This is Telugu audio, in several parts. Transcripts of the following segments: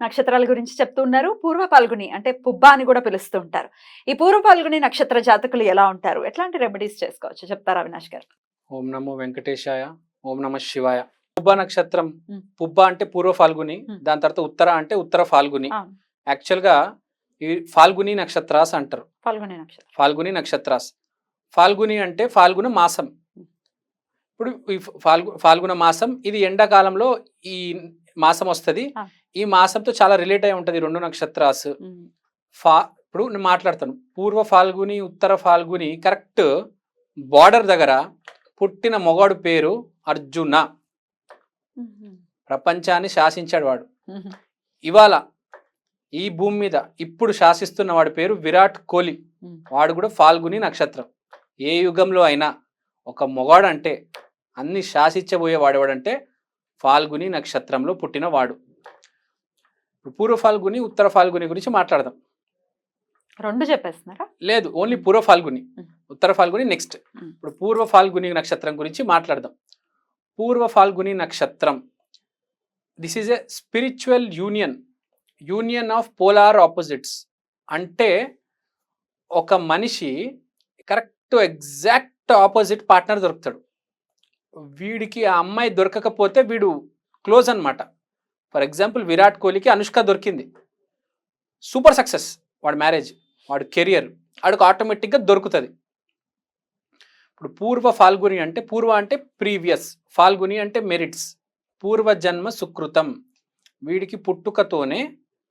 నక్షత్రాల గురించి చెప్తున్నారు పూర్వ పాల్గొని అంటే పుబ్బా అని కూడా పిలుస్తూ ఉంటారు. ఈ పూర్వ పాల్గొని నక్షత్ర జాతకులు ఎలా ఉంటారు? ఎట్లాంటి రెమెడీస్ చేసుకోవచ్చు? చెప్తారా అవినాష్ గారు? ఓం నమో వెంకటేశాయ ఓం నమ శివాయ. పుబ్బ నక్షత్రం. పుబ్బ అంటే పూర్వ ఫాల్గుని. దాని తర్వాత ఉత్తర అంటే ఉత్తర ఫాల్గుని. యాక్చువల్గా ఈ ఫాల్గుని నక్షత్రాస్ అంటారు. ఫాల్గుని నక్షత్రాస్. ఫాల్గుని అంటే ఫాల్గుణ మాసం. ఇప్పుడు ఈ ఫాల్గు ఫాల్గుణ మాసం ఇది ఎండాకాలంలో ఈ మాసం వస్తది. ఈ మాసంతో చాలా రిలేట్ అయి ఉంటది రెండు నక్షత్రాస్. ఫా ఇప్పుడు నేను మాట్లాడతాను. పూర్వ ఫాల్గుని ఉత్తర ఫాల్గుని కరెక్ట్ బార్డర్ దగ్గర పుట్టిన మొగాడు పేరు అర్జున. ప్రపంచాన్ని శాసించాడు వాడు. ఇవాళ ఈ భూమి మీద ఇప్పుడు శాసిస్తున్న వాడి పేరు విరాట్ కోహ్లీ. వాడు కూడా ఫాల్గుని నక్షత్రం. ఏ యుగంలో అయినా ఒక మొగాడు అంటే అన్ని శాసించబోయే వాడేవాడంటే ఫాల్గుని నక్షత్రంలో పుట్టిన వాడు. ఇప్పుడు పూర్వ ఫాల్గుని ఉత్తర ఫాల్గుని గురించి మాట్లాడదాం. రెండు చెప్పేస్తున్నారా? లేదు ఓన్లీ పూర్వ ఫాల్గుని. ఉత్తర ఫాల్గుని నెక్స్ట్. ఇప్పుడు పూర్వ ఫాల్గుని నక్షత్రం గురించి మాట్లాడదాం. పూర్వ ఫాల్గుని నక్షత్రం. This is a spiritual union union of polar opposites అంటే ఒక మనిషి కరెక్ట్ ఎగ్జాక్ట్ ఆపోజిట్ పార్ట్నర్ దొరుకుతాడు. వీడికి ఆ అమ్మాయి దొరకకపోతే వీడు క్లోజ్ అన్నమాట. ఫర్ ఎగ్జాంపుల్ విరాట్ కోహ్లీకి అనుష్క దొరికింది. Super success. వాడి మ్యారేజ్ వాడి కెరియర్ వాడికి ఆటోమేటిక్గా దొరుకుతుంది. ఇప్పుడు పూర్వ ఫాల్గుని అంటే పూర్వ అంటే ప్రీవియస్ ఫాల్గుని అంటే మెరిట్స్ పూర్వ జన్మ సుకృతం. వీడికి పుట్టుకతోనే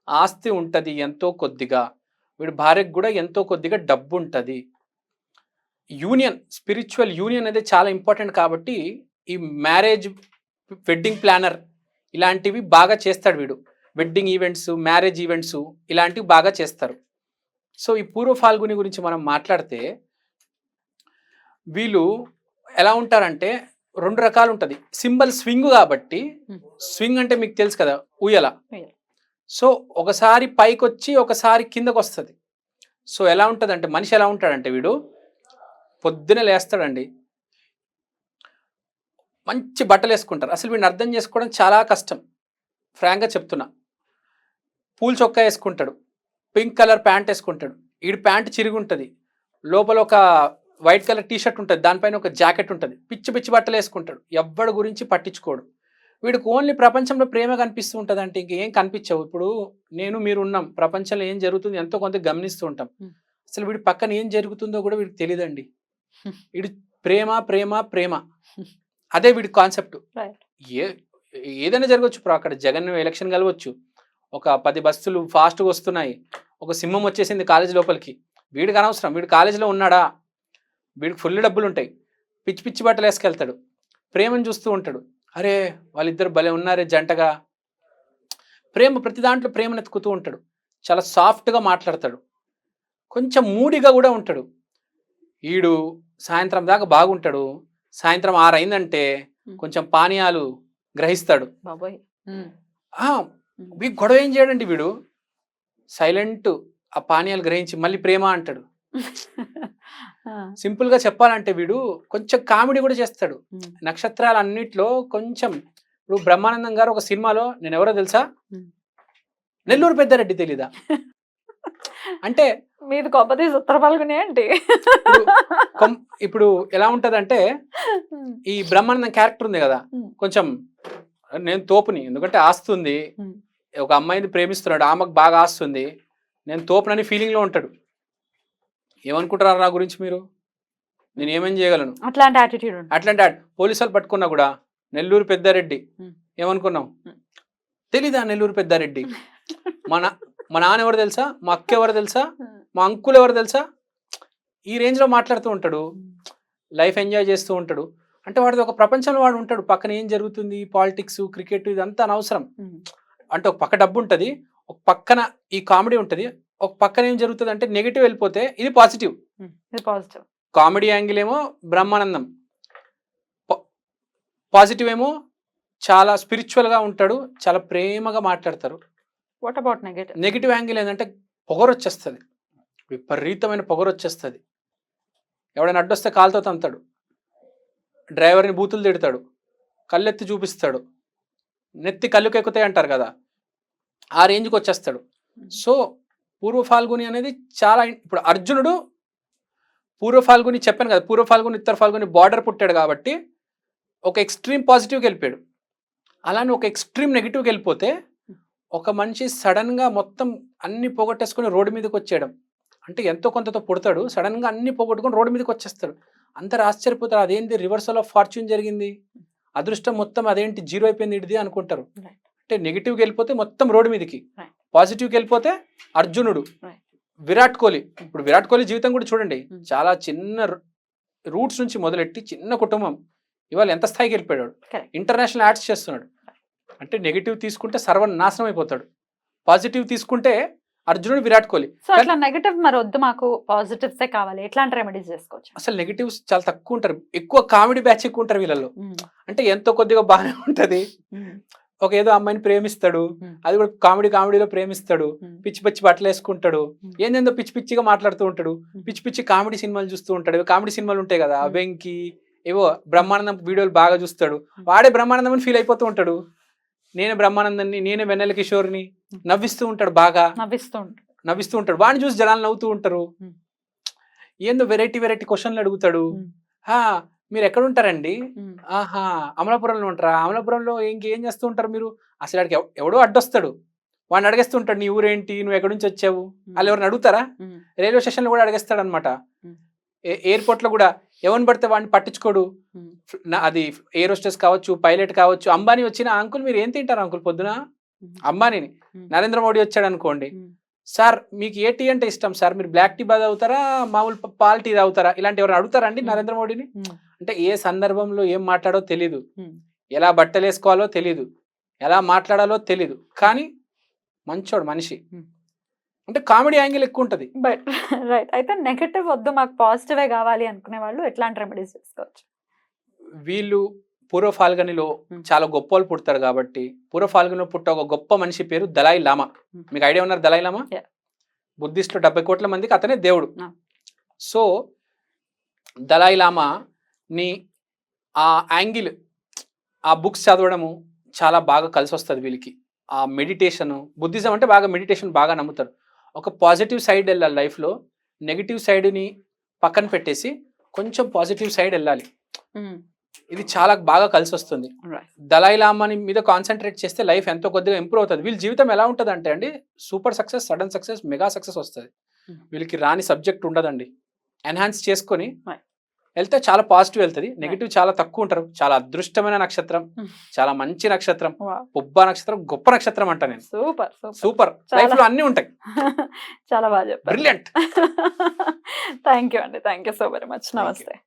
ఆస్తి ఉంటుంది ఎంతో కొద్దిగా వీడి భార్యకు కూడా ఎంతో కొద్దిగా డబ్బు ఉంటుంది యూనియన్ స్పిరిచువల్ యూనియన్ అనేది చాలా ఇంపార్టెంట్ కాబట్టి ఈ మ్యారేజ్ వెడ్డింగ్ ప్లానర్ ఇలాంటివి బాగా చేస్తాడు వీడు. వెడ్డింగ్ ఈవెంట్స్ మ్యారేజ్ ఈవెంట్స్ ఇలాంటివి బాగా చేస్తారు. సో ఈ పూర్వ ఫాల్గుని గురించి మనం మాట్లాడితే వీళ్ళు ఎలా ఉంటారంటే రెండు రకాలు ఉంటుంది. సింబల్ స్వింగ్ కాబట్టి Hmm. స్వింగ్ అంటే మీకు తెలుసు కదా ఉయ్యల. సో ఒకసారి పైకి వచ్చి ఒకసారి కిందకు వస్తుంది సో ఎలా ఉంటుంది అంటే మనిషి ఎలా ఉంటాడంటే వీడు పొద్దునే లేస్తాడండి. మంచి బట్టలు వేసుకుంటారు. అసలు వీడిని అర్థం చేసుకోవడం చాలా కష్టం. ఫ్రాంక్గా చెప్తున్నా. పూల్ చొక్కా వేసుకుంటాడు. పింక్ కలర్ ప్యాంట్ వేసుకుంటాడు. వీడి ప్యాంట్ చిరిగి ఉంటుంది. లోపల ఒక వైట్ కలర్ టీ షర్ట్ ఉంటుంది. దానిపైన ఒక జాకెట్ ఉంటుంది. పిచ్చి పిచ్చి బట్టలు వేసుకుంటాడు. ఎవ్వడి గురించి పట్టించుకోడు. వీడికి ఓన్లీ ప్రపంచంలో ప్రేమ కనిపిస్తూ ఉంటుంది అంటే ఇంకేం కనిపించవు. ఇప్పుడు నేను మీరు ఉన్నాం. ప్రపంచంలో ఏం జరుగుతుంది? ఎంతో కొంత గమనిస్తూ ఉంటాం. అసలు వీడి పక్కన ఏం జరుగుతుందో కూడా వీడికి తెలియదండి. వీడి ప్రేమ ప్రేమ ప్రేమ. అదే వీడి కాన్సెప్ట్. ఏ ఏదైనా జరగవచ్చు ఇప్పుడు అక్కడ జగన్ ఎలక్షన్ కలవచ్చు. ఒక పది బస్సులు ఫాస్ట్గా వస్తున్నాయి. ఒక సింహం వచ్చేసింది కాలేజ్ లోపలికి. వీడికి అనవసరం వీడు కాలేజీలో ఉన్నాడా? వీడికి ఫుల్ డబ్బులు ఉంటాయి. పిచ్చి పిచ్చి బట్టలు వేసుకెళ్తాడు. ప్రేమను చూస్తూ ఉంటాడు. అరే వాళ్ళిద్దరు భలే ఉన్నారే జంటగా. ప్రేమ ప్రతి దాంట్లో ప్రేమను ఎత్తుకుతూ ఉంటాడు. చాలా సాఫ్ట్గా మాట్లాడతాడు. కొంచెం మూడిగా కూడా ఉంటాడు. ఈడు సాయంత్రం దాకా బాగుంటాడు. సాయంత్రం ఆరు అయిందంటే కొంచెం పానీయాలు గ్రహిస్తాడు. బాబోయ్. గొడవ ఏం చేయడండి వీడు? సైలెంట్ ఆ పానీయాలు గ్రహించి మళ్ళీ ప్రేమ అంటాడు. ఆ, సింపుల్గా చెప్పాలంటే వీడు కొంచెం కామెడీ కూడా చేస్తాడు. నక్షత్రాలు అన్నిట్లో కొంచెం ఇప్పుడు బ్రహ్మానందం గారు ఒక సినిమాలో నేను ఎవరో తెలుసా. నెల్లూరు పెద్దారెడ్డి తెలీదా? అంటే మీది గొప్పది ఉత్తర పాల్గొనే ఏంటి ఇప్పుడు ఎలా ఉంటదంటే ఈ బ్రహ్మానందం క్యారెక్టర్ ఉంది కదా. కొంచెం నేను తోపుని ఎందుకంటే ఆస్తుంది. ఒక అమ్మాయిని ప్రేమిస్తున్నాడు ఆమెకు బాగా ఆస్తుంది. నేను తోపునని ఫీలింగ్లో ఉంటాడు. ఏమనుకుంటారు నా గురించి మీరు? నేను ఏమేం చేయగలను? అట్లాంటి యాటిట్యూడ్ అట్లాంటి పోలీసు వాళ్ళు పట్టుకున్నా కూడా నెల్లూరు పెద్దారెడ్డి. Hmm. తెలీదా నెల్లూరు పెద్దారెడ్డి? మన మా నాన్న ఎవరు తెలుసా? మా అక్క ఎవరు తెలుసా? మా అంకుల్ ఎవరు తెలుసా? ఈ రేంజ్లో మాట్లాడుతూ ఉంటాడు. లైఫ్ ఎంజాయ్ చేస్తూ ఉంటాడు. అంటే వాడిది ఒక ప్రపంచంలో వాడు ఉంటాడు. పక్కన ఏం జరుగుతుంది? పాలిటిక్స్ క్రికెట్ ఇదంతా అనవసరం. అంటే ఒక పక్క డబ్బు ఉంటుంది. ఒక పక్కన ఈ కామెడీ ఉంటుంది. ఒక పక్కన ఏం జరుగుతుంది అంటే నెగిటివ్ వెళ్ళిపోతే ఇది పాజిటివ్. పాజిటివ్. కామెడీ యాంగిల్ ఏమో బ్రహ్మానందం. పాజిటివ్ ఏమో చాలా spiritual గా ఉంటాడు. చాలా ప్రేమగా మాట్లాడతారు. What about negative? Negative angle ఏంటంటే పొగరు వచ్చేస్తుంది విపరీతమైన పొగరు వచ్చేస్తుంది ఎవడైనా అడ్డొస్తే కాలుతో తంతాడు. డ్రైవర్ని బూతులు తిడతాడు. కళ్ళెత్తి చూపిస్తాడు. నెత్తి కళ్ళుకి ఎక్కుతాయి అంటారు కదా! ఆ రేంజ్కి వచ్చేస్తాడు సో పూర్వ ఫాల్గుని అనేది చాలా ఇప్పుడు అర్జునుడు పూర్వ ఫాల్గుని చెప్పాను కదా! పూర్వ ఫాల్గుని ఉత్తర ఫాల్గుని బార్డర్ పుట్టాడు కాబట్టి ఒక ఎక్స్ట్రీమ్ పాజిటివ్కి వెళ్ళిపోయాడు. అలానే ఒక ఎక్స్ట్రీమ్ నెగిటివ్కి వెళ్ళిపోతే ఒక మనిషి సడన్గా మొత్తం అన్ని పోగొట్టేసుకొని రోడ్డు మీదకి వచ్చేయడం. అంటే ఎంతో కొంతతో పుడతాడు సడన్గా అన్ని పోగొట్టుకొని రోడ్డు మీదకి వచ్చేస్తాడు. అందరు ఆశ్చర్యపోతారు అదేంటి రివర్సల్ ఆఫ్ ఫార్చ్యూన్ జరిగింది? అదృష్టం మొత్తం అదేంటి జీరో అయిపోయింది ఇడిది? అనుకుంటారు. అంటే నెగిటివ్కి వెళ్ళిపోతే మొత్తం రోడ్డు మీదకి. పాజిటివ్కి వెళ్ళిపోతే అర్జునుడు. విరాట్ కోహ్లీ. ఇప్పుడు విరాట్ కోహ్లీ జీవితం కూడా చూడండి. Hmm. చాలా చిన్న రూట్స్ నుంచి మొదలెట్టి చిన్న కుటుంబం. ఇవాళ ఎంత స్థాయికి వెళ్ళిపోయాడు. ఇంటర్నేషనల్ యాడ్స్ చేస్తున్నాడు. అంటే నెగిటివ్ తీసుకుంటే సర్వనాశనం అయిపోతాడు. పాజిటివ్ తీసుకుంటే అర్జునుడు విరాట్ కోహ్లీ. సో అట్లా నెగటివ్ మరి వద్దు మాకు పాజిటివ్స్ కావాలి? ఎట్లాంటి రెమెడీస్ చేసుకోవచ్చు? అసలు నెగిటివ్స్ చాలా తక్కువ ఉంటారు. ఎక్కువ కామెడీ బ్యాచ్ ఎక్కువ ఉంటారు వీళ్ళలో అంటే ఎంతో కొద్దిగా బాగానే ఉంటది. ఒక ఏదో అమ్మాయిని ప్రేమిస్తాడు. అది కూడా కామెడీ కామెడీలో ప్రేమిస్తాడు. పిచ్చి పిచ్చి బట్టలు వేసుకుంటాడు. ఏందేందో పిచ్చి పిచ్చిగా మాట్లాడుతూ ఉంటాడు. పిచ్చి పిచ్చి కామెడీ సినిమాలు చూస్తూ ఉంటాడు. కామెడీ సినిమాలు ఉంటాయి కదా. వెంకి ఏవో బ్రహ్మానందం వీడియోలు బాగా చూస్తాడు. వాడే బ్రహ్మానందం అని ఫీల్ అయిపోతూ ఉంటాడు. నేనే బ్రహ్మానందాన్ని నేనే వెన్నెల కిషోర్ని. నవ్విస్తూ ఉంటాడు బాగా. నవ్విస్తూ ఉంటారు నవ్విస్తూ ఉంటాడు. వాడిని చూసి జనాలు నవ్వుతూ ఉంటారు. ఏందో వెరైటీ వెరైటీ క్వశ్చన్లు అడుగుతాడు. హా మీరు ఎక్కడ ఉంటారండి? ఆహా అమలాపురంలో ఉంటారా? అమలాపురంలో ఇంకేం చేస్తూ ఉంటారు మీరు? అసలు ఆడికి ఎవ- ఎవడో అడ్డొస్తాడు. వాడిని అడిగేస్తూ ఉంటాడు నీ ఊరేంటి? నువ్వు ఎక్కడి నుంచి వచ్చావు? వాళ్ళు ఎవరిని అడుగుతారా? రైల్వే స్టేషన్లో కూడా అడిగేస్తాడు అనమాట. ఎయిర్పోర్ట్లో కూడా ఎవరిని పడితే వాడిని పట్టించుకోడు. అది ఎయిర్ హోస్టెస్ కావచ్చు పైలట్ కావచ్చు అంబానీ వచ్చిన అంకుల్ మీరు ఏం తింటారు అంకుల్ పొద్దున? అంబానీని. నరేంద్ర మోడీ వచ్చాడు అనుకోండి. సార్ మీకు ఏ టీ అంటే ఇష్టం? సార్ మీరు బ్లాక్ టీ బాగా తాగుతారా? మామూలు పాల్ టీ తాగుతారా? ఇలాంటి ఎవరు అడుగుతారా అండి Hmm. నరేంద్ర మోడీని? అంటే ఏ సందర్భంలో ఏం మాట్లాడో తెలీదు. ఎలా బట్టలు వేసుకోవాలో తెలీదు. ఎలా మాట్లాడాలో తెలీదు. కానీ మంచోడు మనిషి. అంటే కామెడీ యాంగిల్ ఎక్కువ ఉంటుంది బట్ రైట్ అయితే నెగటివ్ వద్దు మాకు పాజిటివే కావాలి అనుకునే వాళ్ళు ఎట్లాంటి రెమెడీస్ చేసుకోవచ్చు వీళ్ళు పూర్వ ఫాల్గనిలో Hmm. చాలా గొప్ప వాళ్ళు పుడతారు కాబట్టి పూర్వ ఫాల్గనిలో పుట్ట ఒక గొప్ప మనిషి పేరు దలాయి లామా Hmm. మీకు ఐడియా ఉన్నారు దలాయి లామా. బుద్ధిస్ట్లో డెబ్బై కోట్ల మందికి అతనే దేవుడు. సో దలాయి లామా ని ఆ యాంగిల్ ఆ బుక్స్ చదవడము చాలా బాగా కలిసి వస్తుంది వీళ్ళకి ఆ మెడిటేషన్ బుద్ధిజం అంటే బాగా మెడిటేషన్ బాగా నమ్ముతారు ఒక పాజిటివ్ సైడ్ వెళ్ళాలి లైఫ్లో నెగిటివ్ సైడ్ని పక్కన పెట్టేసి కొంచెం పాజిటివ్ సైడ్ వెళ్ళాలి. ఇది చాలా బాగా కలిసి వస్తుంది. దలాయి లామాని మీద కాన్సన్ట్రేట్ చేస్తే లైఫ్ ఎంతో కొద్దిగా ఇంప్రూవ్ అవుతుంది. వీళ్ళ జీవితం ఎలా ఉంటుంది అంటే అండి super success sudden success mega success వస్తుంది. Hmm. వీళ్ళకి రాని సబ్జెక్ట్ ఉండదండి. ఎన్హాన్స్ చేసుకొని. వెళ్తే చాలా పాజిటివ్ వెళ్తుంది. నెగిటివ్ చాలా తక్కువ ఉంటారు. చాలా అదృష్టమైన నక్షత్రం. Hmm. చాలా మంచి నక్షత్రం. పుబ్బ నక్షత్రం గొప్ప నక్షత్రం అంట నేను. సూపర్ సూపర్ లైఫ్లో అన్ని ఉంటాయి. చాలా బాగా చెప్పారు. బ్రిలియంట్ థ్యాంక్ యూ అండి. Thank you so very much. నమస్తే